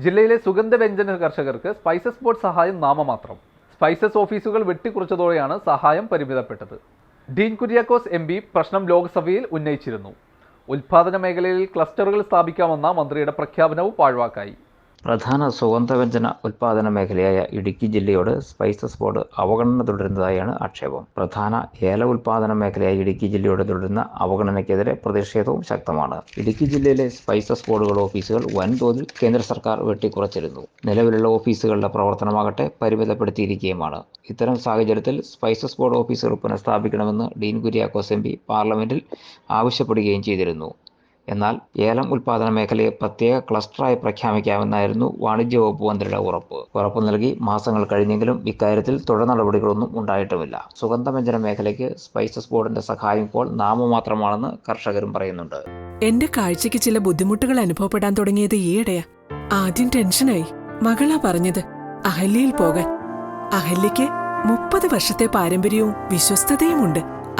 ജില്ലയിലെ സുഗന്ധവ്യഞ്ജന കർഷകർക്ക് spices board സഹായം നാമമാത്രം. സ്പൈസസ് ഓഫീസുകൾ വെട്ടിക്കുറച്ചതോടെയാണ് സഹായം പരിമിതപ്പെട്ടത്. ഡീൻ കുര്യാക്കോസ് എം പി പ്രശ്നം ലോക്സഭയിൽ ഉന്നയിച്ചിരുന്നു. ഉൽപാദന മേഖലയിൽ ക്ലസ്റ്ററുകൾ സ്ഥാപിക്കാമെന്ന മന്ത്രിയുടെ പ്രഖ്യാപനവും പാഴ്വാക്കായി. പ്രധാന സുഗന്ധവ്യഞ്ജന ഉൽപാദന മേഖലയായ ഇടുക്കി ജില്ലയോട് സ്പൈസസ് ബോർഡ് അവഗണന തുടരുന്നതായാണ് ആക്ഷേപം. പ്രധാന ഏല ഉൽപാദന മേഖലയായ ഇടുക്കി ജില്ലയോട് തുടരുന്ന അവഗണനയ്ക്കെതിരെ പ്രതിഷേധവും ശക്തമാണ്. ഇടുക്കി ജില്ലയിലെ സ്പൈസസ് ബോർഡുകളുടെ ഓഫീസുകൾ വൻതോതിൽ കേന്ദ്ര സർക്കാർ വെട്ടിക്കുറച്ചിരുന്നു നിലവിലുള്ള ഓഫീസുകളുടെ പ്രവർത്തനമാകട്ടെ പരിമിതപ്പെടുത്തിയിരിക്കുകയുമാണ്. ഇത്തരം സാഹചര്യത്തിൽ സ്പൈസസ് ബോർഡ് ഓഫീസുകൾ പുനഃസ്ഥാപിക്കണമെന്ന് ഡീൻ കുര്യാക്കോസ് എം പി പാർലമെന്റിൽ ആവശ്യപ്പെടുകയും ചെയ്തിരുന്നു. എന്നാൽ ഏലം ഉൽപാദന മേഖലയെ പ്രത്യേക ക്ലസ്റ്ററായി പ്രഖ്യാപിക്കാമെന്നായിരുന്നു വാണിജ്യ വകുപ്പ് മന്ത്രിയുടെ ഉറപ്പ്. ഉറപ്പ് നൽകി മാസങ്ങൾ കഴിഞ്ഞെങ്കിലും ഇക്കാര്യത്തിൽ തുടർ നടപടികളൊന്നും ഉണ്ടായിട്ടുമില്ല. സുഗന്ധവ്യഞ്ജന മേഖലയ്ക്ക് സ്പൈസസ് ബോർഡിന്റെ സഹായം ഇപ്പോൾ നാമമാത്രമാണെന്ന് കർഷകരും പറയുന്നുണ്ട്. എന്റെ കാഴ്ചയ്ക്ക് ചില ബുദ്ധിമുട്ടുകൾ അനുഭവപ്പെടാൻ തുടങ്ങിയത് ഈയിടെയാ. ആദ്യം ടെൻഷനായി. മകളാ പറഞ്ഞത് അഹല്യയിൽ പോകാൻ. അഹല്യയ്ക്ക് മുപ്പത് വർഷത്തെ പാരമ്പര്യവും വിശ്വസ്തതയുമുണ്ട്.